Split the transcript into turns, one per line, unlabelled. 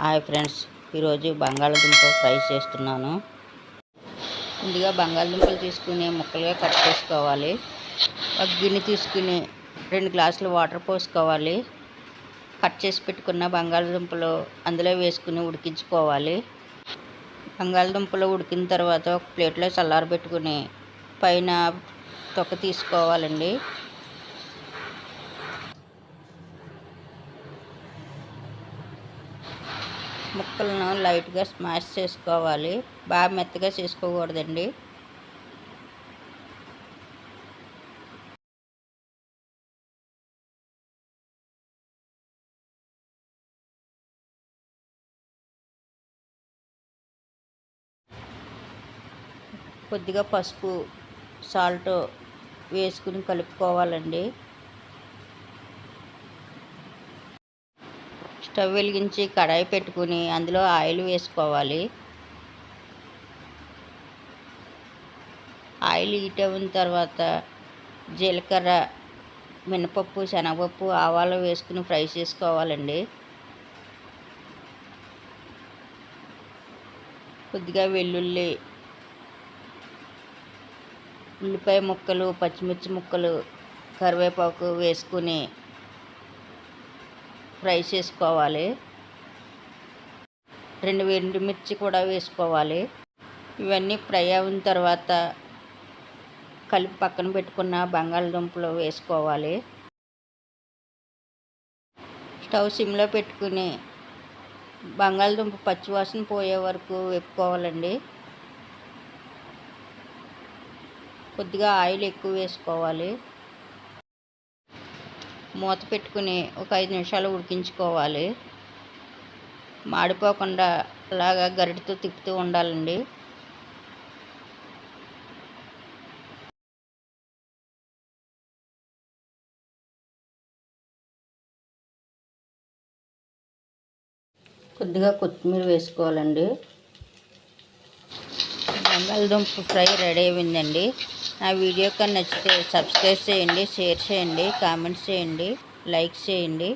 Hi friends ఈరోజు బంగాళదుంప fry చేస్తున్నాను. ముందుగా బంగాళదుంపలు తీసుకుని ముక్కలుగా కట్ చేసుకోవాలి. ఒక గిన్నె తీసుకుని రెండు గ్లాసులు వాటర్ పోసుకోవాలి. కట్ చేసి పెట్టుకున్న బంగాళదుంపలు అందులో వేసుకుని ఉడికించుకోవాలి. బంగాళదుంపలు ఉడికిన తర్వాత ఒక ప్లేట్లో చల్లారబెట్టుకుని పైన తొక్క తీసుకోవాలండి. ముక్కలను లైట్గా స్మాష్ చేసుకోవాలి. బాగా మెత్తగా చేసుకోకూడదండి. కొద్దిగా పసుపు సాల్ట్ వేసుకుని కలుపుకోవాలండి. స్టవ్ వెలిగించి కడాయి పెట్టుకుని అందులో ఆయిల్ వేసుకోవాలి. ఆయిల్ హీట్ అయిన తర్వాత జీలకర్ర మినపప్పు శనగపప్పు ఆవాలు వేసుకుని ఫ్రై చేసుకోవాలండి. కొద్దిగా వెల్లుల్లి ఉల్లిపాయ ముక్కలు పచ్చిమిర్చి ముక్కలు కరివేపాకు వేసుకుని ఫ్రై చేసుకోవాలి. రెండు ఎండుమిర్చి కూడా వేసుకోవాలి. ఇవన్నీ ఫ్రై అయిన తర్వాత కలిపి పక్కన పెట్టుకున్న బంగాళదుంపలు వేసుకోవాలి. స్టవ్ సిమ్లో పెట్టుకుని బంగాళదుంప పచ్చివాసన పోయే వరకు వేపుకోవాలండి. కొద్దిగా ఆయిల్ ఎక్కువ వేసుకోవాలి. మూత పెట్టుకుని ఒక ఐదు నిమిషాలు ఉడికించుకోవాలి. మాడిపోకుండా అలాగా గరిటతో తిప్పుతూ ఉండాలండి. కొద్దిగా కొత్తిమీర వేసుకోవాలండి. బంగాళదుంప ఫ్రై రెడీ అయిందండి. నా వీడియో కానీ నచ్చితే సబ్స్క్రైబ్ చేయండి షేర్ చేయండి కామెంట్స్ చేయండి లైక్ చేయండి.